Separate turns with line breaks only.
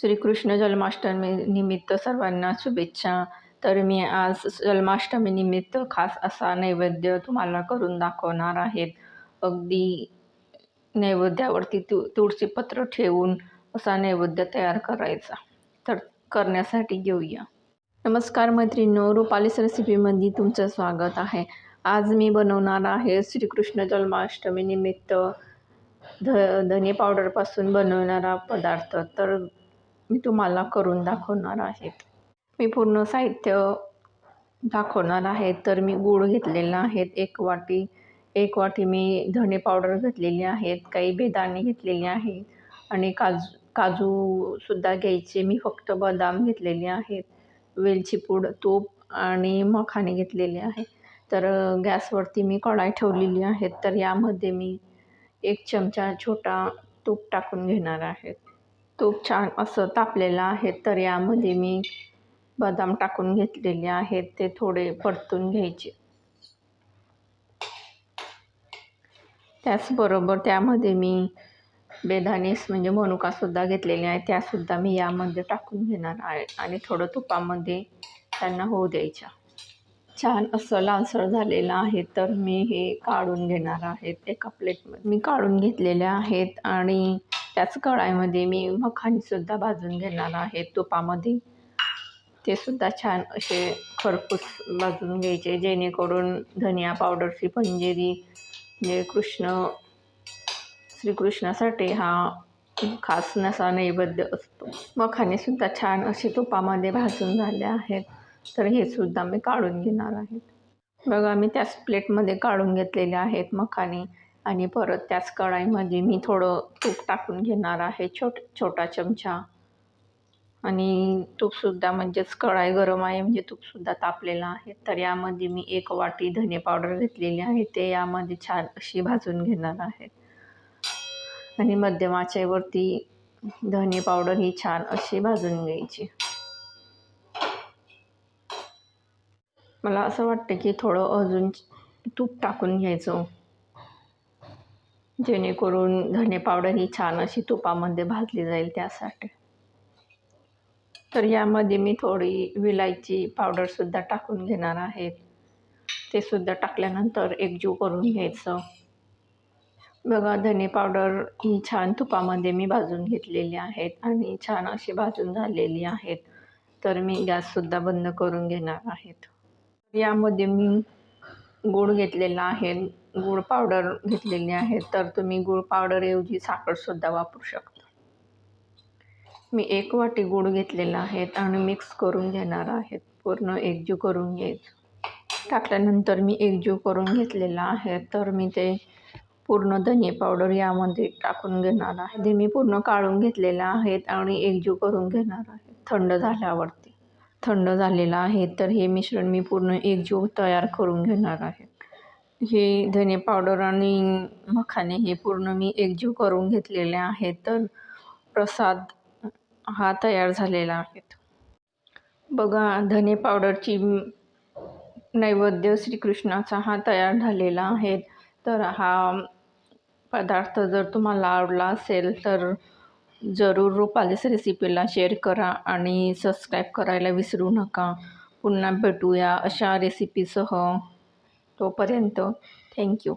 श्रीकृष्ण जन्माष्टमी निमित्त सर्वांना शुभेच्छा. तर मी आज जन्माष्टमी निमित्त खास असा नैवेद्य तुम्हाला करून दाखवणार आहेत. अगदी नैवेद्यावरती तु तुळशीपत्र ठेवून असा नैवेद्य तयार करायचा. तर करण्यासाठी घेऊया नमस्कार मैत्रिणींनो रुपालीस रेसिपीमध्ये तुमचं स्वागत आहे. आज मी बनवणार आहे श्रीकृष्ण जन्माष्टमी निमित्त ध धने पावडरपासून बनवणारा पदार्थ. तर मी तुम्हाला करून दाखवणार आहेत मी पूर्ण साहित्य दाखवणार आहे. तर मी गूळ घेतलेला आहेत एक वाटी एक वाटी मी धणे पावडर घेतलेली आहेत काही बेदाणे घेतलेले आहे. आणि काजू काजूसुद्धा घ्यायचे. मी फक्त बदाम घेतलेले आहेत. वेलची पूड तूप आणि मखाने घेतलेले आहे. तर गॅसवरती मी कढाई ठेवलेली आहे. तर यामध्ये मी एक चमचा छोटा तूप टाकून घेणार आहेत तूप छान असं तापलेलं आहे. तर यामध्ये मी बदाम टाकून घेतलेले आहेत. ते थोडे परतून घ्यायचे. त्याचबरोबर त्यामध्ये मी बेदाणेस म्हणजे मनुकासुद्धा घेतलेले आहे. त्यासुद्धा मी यामध्ये टाकून घेणार आहे. आणि थोडं तुपामध्ये त्यांना होऊ द्यायच्या. छान असं लालसर झालेलं आहे. तर मी हे काढून घेणार आहेत एका प्लेटमध्ये मी काढून घेतलेले आहेत. आणि त्याच कढाईमध्ये मी मखानीसुद्धा भाजून घेणार आहे. तुपामध्ये. ते सुद्धा छान असे खरपूस भाजून घ्यायचे जेणेकरून धनिया पावडरची पंजेरी जे कृष्ण श्रीकृष्णासाठी हा खास नसा नैवेद्य असतो. मखानेसुद्धा छान असे तुपामध्ये भाजून झाले आहेत. तर हे सुद्धा मी काढून घेणार आहेत बघा मी त्याच प्लेटमध्ये काढून घेतलेले आहेत मखाने. आणि परत त्याच कढाईमध्ये मी थोडं तूप टाकून घेणार आहे छोट छोटा चमचा. आणि तूपसुद्धा म्हणजेच कढाई गरम आहे म्हणजे तूपसुद्धा तापलेलं आहे. तर यामध्ये मी एक वाटी धने पावडर घेतलेली आहे ते यामध्ये छान अशी भाजून घेणार आहे. आणि मध्यमाचेवरती धने पावडर ही छान अशी भाजून घ्यायची. मला असं वाटतं की थोडं अजून तूप टाकून घ्यायचं. जेणेकरून धने पावडर ही छान अशी तुपामध्ये भाजली जाईल त्यासाठी. तर यामध्ये मी थोडी विलायची पावडरसुद्धा टाकून घेणार आहे. ते सुद्धा टाकल्यानंतर एकजीव करून घ्यायचं. बघा धने पावडर ही छान तुपामध्ये मी भाजून घेतलेली आहेत आणि छान अशी भाजून झालेली आहेत. तर मी गॅससुद्धा बंद करून घेणार आहेत. यामध्ये मी गूळ घेतलेला आहे. गूळ पावडर घेतलेली आहे तर तुम्ही गूळ पावडरऐवजी साखरसुद्धा वापरू शकता. मी एक वाटी गूळ घेतलेला आहे आणि मिक्स करून घेणार आहेत पूर्ण एकजीव करून घ्यायचं. टाकल्यानंतर मी एकजीव करून घेतलेला आहे तर मी ते पूर्ण धने पावडर यामध्ये टाकून घेणार आहे. ते मी पूर्ण काढून घेतलेलं आहेत आणि एकजीव करून घेणार आहे. थंड झाल्यावरती. थंड झालेलं आहे तर हे मिश्रण मी पूर्ण एकजीव तयार करून घेणार आहे. हे धने पावडर आणि मखाने हे पूर्ण मी एकजीव करून घेतलेले आहेत. तर प्रसाद हा तयार झालेला आहे. बघा धने पावडरची नैवेद्य श्रीकृष्णाचा हा तयार झालेला आहे. तर हा पदार्थ जर तुम्हाला आवडला असेल तर जरूर रुपालीस रेसिपीला शेअर करा आणि सबस्क्राईब करायला विसरू नका. पुन्हा भेटूया अशा रेसिपीसह तोपर्यंत थँक्यू.